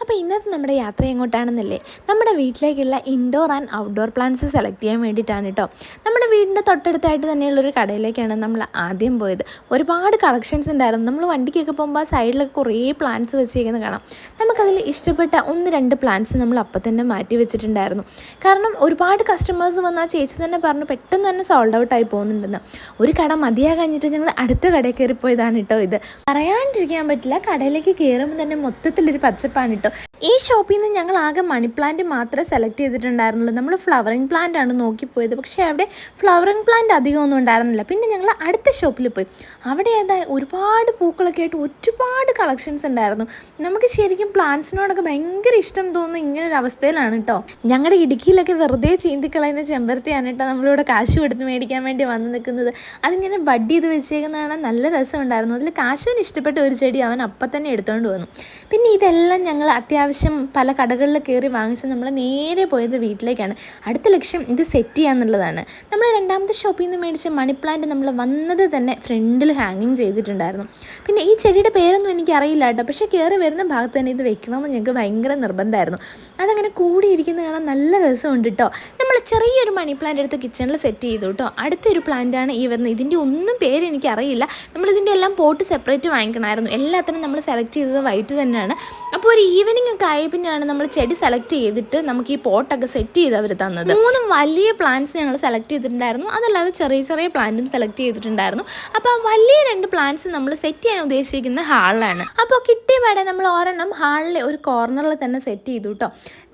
അപ്പോൾ ഇന്നത്തെ നമ്മുടെ യാത്ര എങ്ങോട്ടാണെന്നല്ലേ? നമ്മുടെ വീട്ടിലേക്കുള്ള indoor and outdoor plants select ചെയ്യാൻ വേണ്ടിയിട്ടാണ് കേട്ടോ നമ്മുടെ വീടിന്റെ തൊട്ടടുത്തായിട്ട് തന്നെയുള്ളൊരു കടയിലേക്കാണ് നമ്മൾ ആദ്യം പോയത്. ഒരുപാട് കളക്ഷൻസ് ഉണ്ടായിരുന്നു. നമ്മൾ വണ്ടിക്കൊക്കെ പോകുമ്പോൾ സൈഡിലൊക്കെ കുറേ പ്ലാന്റ്സ് വെച്ചിരിക്കുന്നത് കാണാം. നമുക്കതിൽ ഇഷ്ടപ്പെട്ട ഒന്ന് രണ്ട് പ്ലാന്റ്സ് നമ്മൾ അപ്പം തന്നെ മാറ്റി വെച്ചിട്ടുണ്ടായിരുന്നു. കാരണം ഒരുപാട് കസ്റ്റമേഴ്സ് വന്ന് ആ ചേച്ചി തന്നെ പറഞ്ഞു പെട്ടെന്ന് തന്നെ സോൾഡ് ഔട്ട് ആയി പോകുന്നുണ്ടെന്ന്. ഒരു കട മതിയാ കഴിഞ്ഞിട്ട് ഞങ്ങൾ അടുത്ത കടയിൽ കയറിപ്പോയതാണ് കേട്ടോ ഇത്. പറയാണ്ടിരിക്കാൻ പറ്റില്ല. കടയിലേക്ക് കയറുമ്പോൾ തന്നെ മൊത്തത്തിലൊരു പച്ചപ്പാണ് കേട്ടോ certo ഈ ഷോപ്പിൽ നിന്ന് ഞങ്ങൾ ആകെ മണി പ്ലാന്റ് മാത്രമേ സെലക്ട് ചെയ്തിട്ടുണ്ടായിരുന്നുള്ളൂ. നമ്മൾ ഫ്ലവറിങ് പ്ലാന്റ് ആണ് നോക്കിപ്പോയത്. പക്ഷേ അവിടെ ഫ്ലവറിങ് പ്ലാന്റ് അധികം ഒന്നും ഉണ്ടായിരുന്നില്ല. പിന്നെ ഞങ്ങൾ അടുത്ത ഷോപ്പിൽ പോയി. അവിടെ ഏതാ ഒരുപാട് പൂക്കളൊക്കെ ആയിട്ട് ഒരുപാട് കളക്ഷൻസ് ഉണ്ടായിരുന്നു. നമുക്ക് ശരിക്കും പ്ലാന്റ്സിനോടൊക്കെ ഭയങ്കര ഇഷ്ടം തോന്നുന്ന ഇങ്ങനെ ഒരു അവസ്ഥയിലാണ് കേട്ടോ. ഞങ്ങളുടെ ഇടുക്കിയിലൊക്കെ വെറുതെ ചീന്തിക്കളയുന്ന ചെമ്പരത്തിയാണ് കേട്ടോ നമ്മളിവിടെ കാശ് കൊടുത്ത് മേടിക്കാൻ വേണ്ടി വന്ന് നിൽക്കുന്നത്. അതിങ്ങനെ ബഡ് ചെയ്ത് വെച്ചേക്കുന്നതാണ് നല്ല രസമുണ്ടായിരുന്നു. അതിൽ കാശുവിന് ഇഷ്ടപ്പെട്ട ഒരു ചെടി അവൻ അപ്പം തന്നെ എടുത്തുകൊണ്ട് വന്നു. പിന്നെ ഇതെല്ലാം ഞങ്ങൾ അത്യാവശ്യം പല കടകളിൽ കയറി വാങ്ങിച്ച് നമ്മൾ നേരെ പോയത് വീട്ടിലേക്കാണ്. അടുത്ത ലക്ഷ്യം ഇത് സെറ്റ് ചെയ്യാന്നുള്ളതാണ്. നമ്മൾ രണ്ടാമത്തെ ഷോപ്പിൽ നിന്ന് മേടിച്ച മണി പ്ലാന്റ് നമ്മൾ വന്നത് തന്നെ ഫ്രണ്ടിൽ ഹാങ്ങിങ് ചെയ്തിട്ടുണ്ടായിരുന്നു. പിന്നെ ഈ ചെടിയുടെ പേരൊന്നും എനിക്ക് അറിയില്ല കേട്ടോ. പക്ഷേ കയറി വരുന്ന ഭാഗത്ത് തന്നെ ഇത് വെക്കണമെന്ന് ഞങ്ങൾക്ക് ഭയങ്കര നിർബന്ധമായിരുന്നു. അതങ്ങനെ കൂടിയിരിക്കുന്ന കാണാൻ നല്ല രസമുണ്ട് കേട്ടോ ചെറിയൊരു മണി പ്ലാന്റ് എടുത്ത് കിച്ചണിൽ സെറ്റ് ചെയ്തു കേട്ടോ അടുത്തൊരു പ്ലാന്റാണ് ഈ വരുന്നത്. ഇതിന്റെ ഒന്നും പേര് എനിക്ക് അറിയില്ല നമ്മളിതിന്റെ എല്ലാം പോട്ട് സെപ്പറേറ്റ് വാങ്ങിക്കണമായിരുന്നു. എല്ലാത്തിനും നമ്മൾ സെലക്ട് ചെയ്തത് വൈറ്റ് തന്നെയാണ്. അപ്പോൾ ഒരു ഈവനിങ് ഒക്കെ ആയ പിന്നെയാണ് നമ്മൾ ചെടി സെലക്ട് ചെയ്തിട്ട് നമുക്ക് ഈ പോട്ടൊക്കെ സെറ്റ് ചെയ്ത് അവർ തന്നത്. മൂന്ന് വലിയ പ്ലാന്റ്സ് ഞങ്ങൾ സെലക്ട് ചെയ്തിട്ടുണ്ടായിരുന്നു. അതല്ലാതെ ചെറിയ ചെറിയ പ്ലാന്റും സെലക്ട് ചെയ്തിട്ടുണ്ടായിരുന്നു. അപ്പോൾ ആ വലിയ രണ്ട് പ്ലാന്റ്സ് നമ്മൾ സെറ്റ് ചെയ്യാൻ ഉദ്ദേശിക്കുന്ന ഹാളിലാണ് അപ്പോൾ കിട്ടിയ വേടെ നമ്മൾ ഒരെണ്ണം ഹാളിലെ ഒരു കോർണറിൽ തന്നെ സെറ്റ് ചെയ്തു കേട്ടോ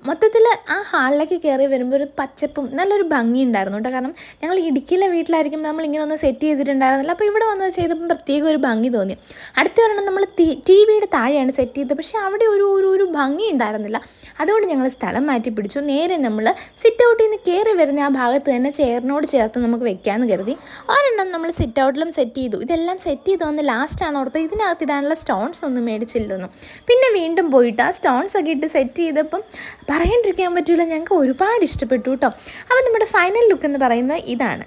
മൊത്തത്തിൽ ആ ഹാളിലേക്ക് കയറി വരുമ്പോൾ ഒരു പച്ചപ്പും നല്ലൊരു ഭംഗി ഉണ്ടായിരുന്നു കേട്ടോ. കാരണം ഞങ്ങൾ ഇടുക്കിയിലെ വീട്ടിലായിരിക്കുമ്പോൾ നമ്മൾ ഇങ്ങനെ ഒന്ന് സെറ്റ് ചെയ്തിട്ടുണ്ടായിരുന്നില്ല. അപ്പോൾ ഇവിടെ വന്ന് ചെയ്തപ്പോൾ പ്രത്യേക ഒരു ഭംഗി തോന്നി. അടുത്ത ഒരെണ്ണം നമ്മൾ ടി വിയുടെ താഴെയാണ് സെറ്റ് ചെയ്തത്. പക്ഷേ അവിടെ ഒരു ഒരു ഒരു ഭംഗി ഉണ്ടായിരുന്നില്ല അതുകൊണ്ട് ഞങ്ങൾ സ്ഥലം മാറ്റി പിടിച്ചു. നേരെ നമ്മൾ സിറ്റ് ഔട്ടിൽ നിന്ന് കയറി വരുന്ന ആ ഭാഗത്ത് തന്നെ ചെയറിനോട് ചേർത്ത് നമുക്ക് വെക്കാമെന്ന് കരുതി. ഒരെണ്ണം നമ്മൾ സിറ്റ് ഔട്ടിലും സെറ്റ് ചെയ്തു. ഇതെല്ലാം സെറ്റ് ചെയ്ത് വന്ന് ലാസ്റ്റാണ് ഓർത്ത് ഇതിനകത്ത് ഇടാനുള്ള സ്റ്റോൺസ് ഒന്നും മേടിച്ചില്ലെന്നു പിന്നെ വീണ്ടും പോയിട്ട് ആ സ്റ്റോൺസ് ഒക്കെ ഇട്ട് സെറ്റ് ചെയ്തപ്പം പറയാണ്ടിരിക്കാൻ പറ്റില്ല ഞങ്ങൾക്ക് ഒരുപാട് ഇഷ്ടപ്പെട്ടു കേട്ടോ അപ്പം നമ്മുടെ ഫൈനൽ ലുക്ക് എന്ന് പറയുന്നത് ഇതാണ്.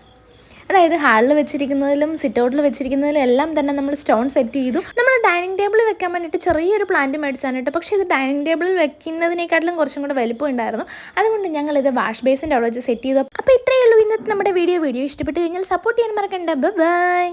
അതായത് ഹാളിൽ വെച്ചിരിക്കുന്നതിലും സിറ്റ് ഔട്ടിൽ വെച്ചിരിക്കുന്നതിലും എല്ലാം തന്നെ നമ്മൾ സ്റ്റോൺ സെറ്റ് ചെയ്തു. നമ്മൾ ഡൈനിങ് ടേബിളിൽ വെക്കാൻ വേണ്ടിയിട്ട് ചെറിയൊരു പ്ലാന്റ് മേടിച്ചാണ് കേട്ടോ. പക്ഷേ ഇത് ഡൈനിങ് ടേബിളിൽ വെക്കുന്നതിനേക്കാട്ടിലും കുറച്ചും കൂടെ വലിപ്പം ഉണ്ടായിരുന്നു. അതുകൊണ്ട് ഞങ്ങൾ ഇത് വാഷ് ബേസിന്റെ അവിടെ വെച്ച് സെറ്റ് ചെയ്തു. അപ്പോൾ ഇത്രയേ ഉള്ളൂ ഇന്നത്തെ നമ്മുടെ വീഡിയോ വീഡിയോ ഇഷ്ടപ്പെട്ട് കഴിഞ്ഞാൽ സപ്പോർട്ട് ചെയ്യാൻ മറക്കണ്ട. ബൈ